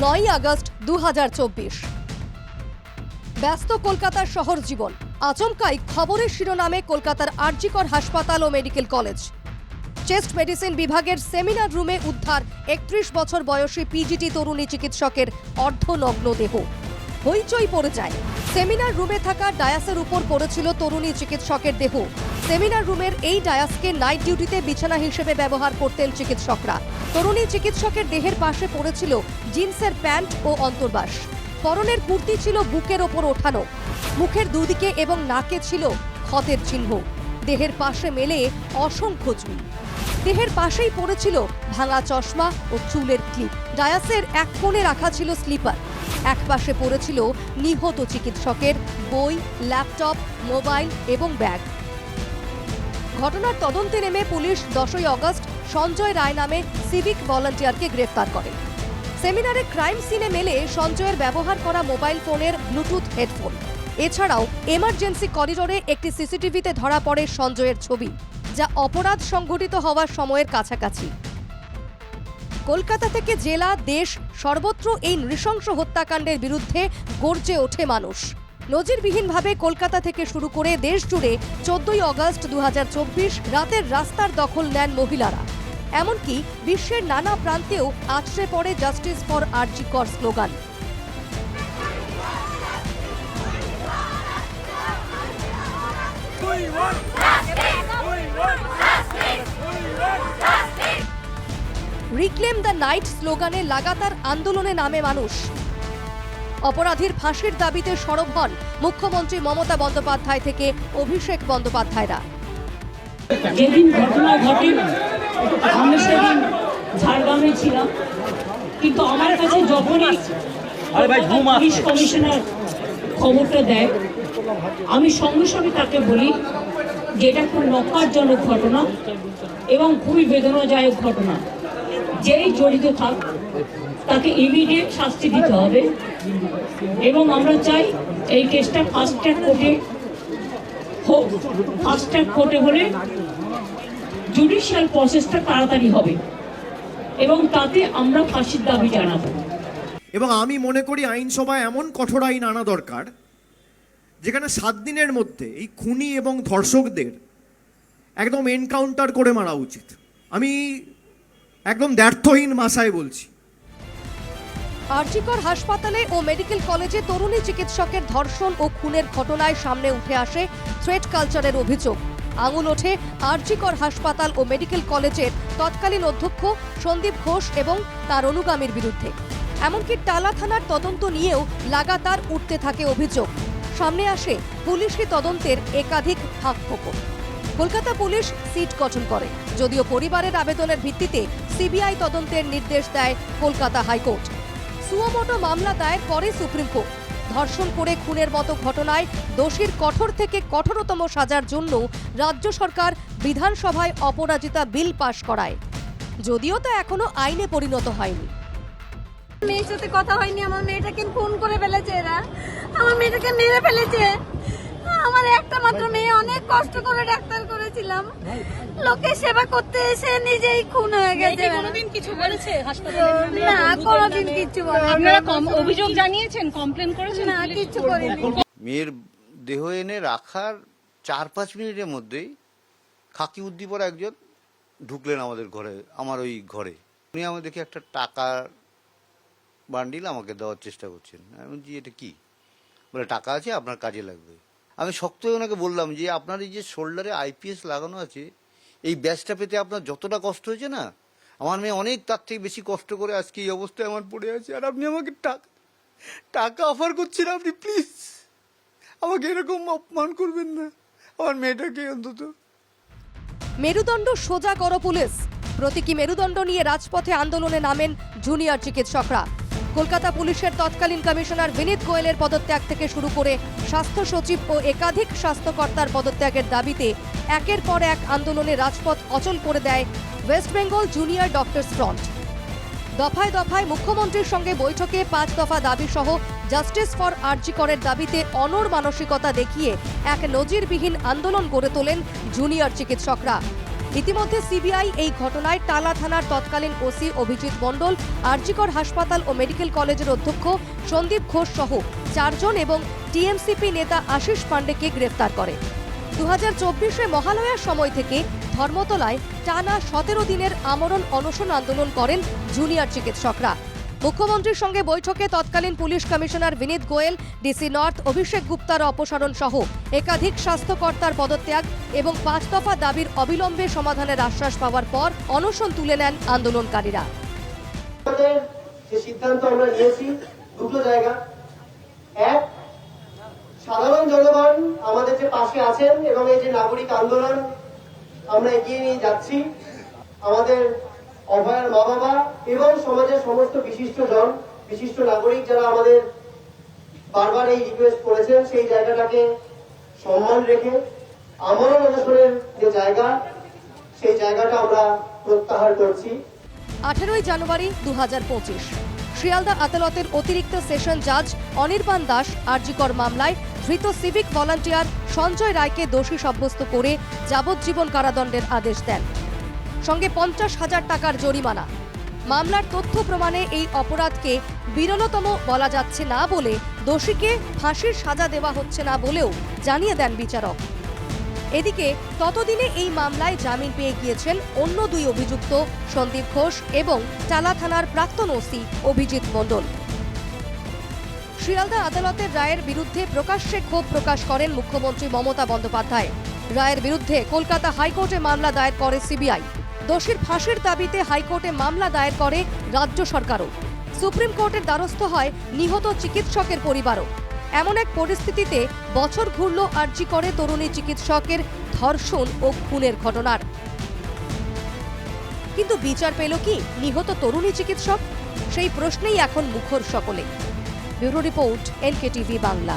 নয় আগস্ট দু হাজার চব্বিশ। ব্যস্ত কলকাতার শহর জীবন। আচমকাই খবরের শিরোনামে কলকাতার আরজিকর হাসপাতাল ও মেডিকেল কলেজ। চেস্ট মেডিসিন বিভাগের সেমিনার রুমে উদ্ধার একত্রিশ বছর বয়সী পিজিটি তরুণী চিকিৎসকের অর্ধনগ্ন দেহ। হইচই পড়ে যায়। সেমিনার রুমে থাকা ডায়াসের উপর পড়েছিল তরুণী চিকিৎসকের দেহ। সেমিনার রুমের এই ডায়াসকে নাইট ডিউটিতে বিছানা হিসেবে ব্যবহার করতেন চিকিৎসকরা। তরুণী চিকিৎসকের দেহের পাশে পড়েছিল জিন্সের প্যান্ট ও অন্তর্বাস। পরনের কুর্তি ছিল বুকের ওপর ওঠানো। মুখের দুদিকে এবং নাকে ছিল ক্ষতের চিহ্ন। দেহের পাশে মেলে অসংখ্য চুল। দেহের পাশেই পড়েছিল ভাঙা চশমা ও চুলের ক্লিপ। ডায়াসের এক কোণে রাখা ছিল স্লিপার। এক পাশে পড়েছিল নিহত চিকিৎসকের বই, ল্যাপটপ, মোবাইল এবং ব্যাগ। ঘটনার তদন্তে নেমে পুলিশ দশই অগস্ট সঞ্জয় রায় নামে সিভিক ভলান্টিয়ারকে গ্রেফতার করে। সেমিনারে ক্রাইম সিনে মেলে সঞ্জয়ের ব্যবহার করা মোবাইল ফোনের ব্লুটুথ হেডফোন। এছাড়াও এমার্জেন্সি করিডোরে একটি সিসিটিভিতে ধরা পড়ে সঞ্জয়ের ছবি, যা অপরাধ সংঘটিত হওয়ার সময়ের কাছাকাছি। কলকাতা থেকে জেলা, দেশ, সর্বত্র এই নৃশংস হত্যাকাণ্ডের বিরুদ্ধে গর্জে ওঠে মানুষ। নজিরবিহীনভাবে কলকাতা থেকে শুরু করে দেশ জুড়ে চোদ্দই অগস্ট দু হাজার চব্বিশ রাতের রাস্তার দখল নেন মহিলারা এমনকি বিশ্বের নানা প্রান্তেও আছড়ে পড়ে justice for slogan! We want justice! Reclaim the night স্লোগানে লাগাতার আন্দোলনে নামে মানুষ অপরাধীর ফাঁসির দাবিতে সরব হন মুখ্যমন্ত্রী মমতা বন্দ্যোপাধ্যায় থেকে অভিষেক বন্দ্যোপাধ্যায়রা। যেদিন ঘটনা ঘটে আমি সেদিন ঝাড়গ্রামে ছিলাম। কিন্তু আমার কাছে যখনই পুলিশ কমিশনার খবরটা দেয় আমি সঙ্গে সঙ্গে তাকে বলি যে এটা খুব নকারজনক ঘটনা এবং খুবই বেদনাদায়ক ঘটনা। যেই জড়িত থাক তাকে ইমিডিয়েট শাস্তি দিতে হবে। এবং আমরা চাই এই কেসটা ফাস্ট ট্র্যাক কোর্টে হোক। ফাস্ট ট্র্যাক কোর্টে হলে জুডিশিয়াল প্রসেসটা তাড়াতাড়ি হবে। এবং তাতে আমরা ফাঁসির দাবি জানাব। এবং আমি মনে করি আইনসভায় এমন কঠোর আইন আনা দরকার, যেখানে সাত দিনের মধ্যে এই খুনি এবং ধর্ষকদের একদম এনকাউন্টার করে মারা উচিত। আমি একদম দ্ব্যর্থহীন ভাষায় বলছি। আরজিকর হাসপাতালে ও মেডিকেল কলেজে তরুণী চিকিৎসকের ধর্ষণ ও খুনের ঘটনায় সামনে উঠে আসে থ্রেট কালচারের অভিযোগ। আঙুল ওঠে আরজিকর হাসপাতাল ও মেডিকেল কলেজের তৎকালীন অধ্যক্ষ সন্দীপ ঘোষ এবং তার অনুগামীর বিরুদ্ধে। এমনকি টালা থানার তদন্ত নিয়েও লাগাতার উঠতে থাকে অভিযোগ। সামনে আসে পুলিশি তদন্তের একাধিক ফাঁক ফোকর কলকাতা পুলিশ সিট গঠন করে, যদিও পরিবারের আবেদনের ভিত্তিতে সিবিআই তদন্তের নির্দেশ দেয় কলকাতা হাইকোর্ট। সুয়োমোটো মামলা দায়ের করে সুপ্রিম কোর্ট। ধর্ষণ করে খুনের মতো ঘটনায় দোষীর কঠোর থেকে কঠোরতম সাজার জন্য রাজ্য সরকার বিধানসভায় অপরাজিতা বিল পাশ করায়। যদিও তা এখনও আইনে পরিণত হয়নি। মেয়ের সাথে কথা হয়নি, আমার মেয়েটাকে ফোন করে ফেলেছে এরা। আমার মেয়েটাকে মেরে ফেলেছে। আমার একটা মাত্র মেয়ে অনেক কষ্ট করে ডাক্তার করেছিলাম। লোকের সেবা করতে এসে নিজেই খুন হয়ে গেছে। কোনোদিন কিছু বলেছে? হাসপাতালে না কোনোদিন কিচ্ছু বলেনি। আপনারা কম অভিযোগ জানিয়েছেন কমপ্লেন করেছেন না কিচ্ছু করিনি। মেয়ের দেহ এনে রাখার চার পাঁচ মিনিটের মধ্যেই খাকি উদ্দীপর একজন ঢুকলেন আমাদের ঘরে আমার ওই ঘরে। উনি আমার দেখে একটা টাকার বান্ডিল আমাকে দেওয়ার চেষ্টা করছেন। আমি বলছি এটা কি? বলে টাকা আছে আপনার কাজে লাগবে। আমি শক্ত হয়ে ওনাকে বললাম যে, আপনার এই যে শোল্ডারে আইপিএস লাগানো আছে, এই ব্যাচটা পেতে আপনার যতটা কষ্ট হয়েছে না? আমার মেয়ে অনেক তার থেকে বেশি কষ্ট করে আজকে এই অবস্থায় আমার পড়ে আছে, আর আপনি আমাকে টাকা টাকা অফার করছেন আপনি প্লিজ আমাকে এরকম অপমান করবেন না। আমার মেয়েটাকে অন্তত। মেরুদণ্ড সোজা করো পুলিশ। প্রতীকী মেরুদণ্ড নিয়ে রাজপথে আন্দোলনে নামেন জুনিয়র চিকিৎসকরা। কলকাতা পুলিশের তৎকালীন কমিশনার বিনীত গোয়েলের পদত্যাগ থেকে শুরু করে স্বাস্থ্য সচিব ও একাধিক স্বাস্থ্যকর্তার পদত্যাগের দাবিতে একের পর এক আন্দোলনে রাজপথ অচল করে দেয় West Bengal junior doctors front. দফায় দফায় মুখ্যমন্ত্রীর সঙ্গে বৈঠকে পাঁচ দফা দাবি সহ জাস্টিস ফর আরজি করের দাবিতে অনর মানসিকতা দেখিয়ে এক নজিরবিহীন আন্দোলন গড়ে তোলেন জুনিয়র চিকিৎসকরা। ইতিমধ্যে সিবিআই এই ঘটনায় টালা থানার তৎকালীন ওসি অভিজিৎ মণ্ডল, আরজিকর হাসপাতাল ও মেডিকেল কলেজের অধ্যক্ষ সন্দীপ ঘোষ সহ চারজন এবং টিএমসিপি নেতা আশিস পাণ্ডেকে গ্রেফতার করে। দু হাজার চব্বিশে মহালয়ার সময় থেকে ধর্মতলায় টানা সতেরো দিনের আমরণ অনশন আন্দোলন করেন জুনিয়র চিকিৎসকরা। মুখ্যমন্ত্রীর সঙ্গে বৈঠকে তৎকালীন police commissioner Vineet Goyal, DC north, Abhishek গুপ্তার অপসারণ সহ একাধিক স্বাস্থ্যকর্তার পদত্যাগ এবং পাঁচ দফা দাবির অবিলম্বে সমাধানের আশ্বাস পাওয়ার পর অনশন তুলে নেন আন্দোলনকারীরা। সাধারণ জনগণ আমাদের যে পাশে আছেন এবং এই যে নাগরিক আন্দোলন, আমরা এগিয়ে নিয়ে যাচ্ছি। আমাদের অভয়ার মা বাবা এবং সমাজের সমস্ত বিশিষ্ট জন, বিশিষ্ট নাগরিক যারা আমাদের বারবার এই রিকোয়েস্ট করেছেন, সেই জায়গাটাকে সম্মান রেখে আমরণ অনশনের যে জায়গা, সেই জায়গাটা আমরা প্রত্যাহার করছি। আঠেরোই জানুয়ারি দু হাজার পঁচিশ, শিয়ালদা আদালতের অতিরিক্ত সেশন জাজ অনির্বাণ দাস আরজিকর মামলায় ধৃত সিভিক ভলান্টিয়ার সঞ্জয় রায়কে দোষী সাব্যস্ত করে যাবজ্জীবন কারাদণ্ডের আদেশ দেন। সঙ্গে পঞ্চাশ হাজার টাকার জরিমানা। মামলার তথ্য প্রমাণে এই অপরাধকে বিরলতম বলা যাচ্ছে না বলে দোষীকে ফাঁসির সাজা দেওয়া হচ্ছে না বলেও জানিয়ে দেন বিচারক। এদিকে ততদিনে এই মামলায় জামিন পেয়ে গিয়েছেন অন্য দুই অভিযুক্ত, সন্দীপ ঘোষ এবং চালা থানার প্রাক্তন ওসি অভিজিৎ মণ্ডল। শিয়ালদা আদালতের রায়ের বিরুদ্ধে প্রকাশ্যে ক্ষোভ প্রকাশ করেন মুখ্যমন্ত্রী মমতা বন্দ্যোপাধ্যায়। রায়ের বিরুদ্ধে কলকাতা হাইকোর্টে মামলা দায়ের করে সিবিআই। দোষীর ফাঁসির দাবিতে হাইকোর্টে মামলা দায়ের করে রাজ্য সরকারও। সুপ্রিম কোর্টের দ্বারস্থ হয় নিহত চিকিৎসকের পরিবারও। এমন এক পরিস্থিতিতে বছর ঘুরল আর্জি করে তরুণী চিকিৎসকের ধর্ষণ ও খুনের ঘটনার। কিন্তু বিচার পেল কি? নিহত তরুণী চিকিৎসক? সেই প্রশ্নেই এখন মুখর সকলে। Bureau report, NKTV Bangla.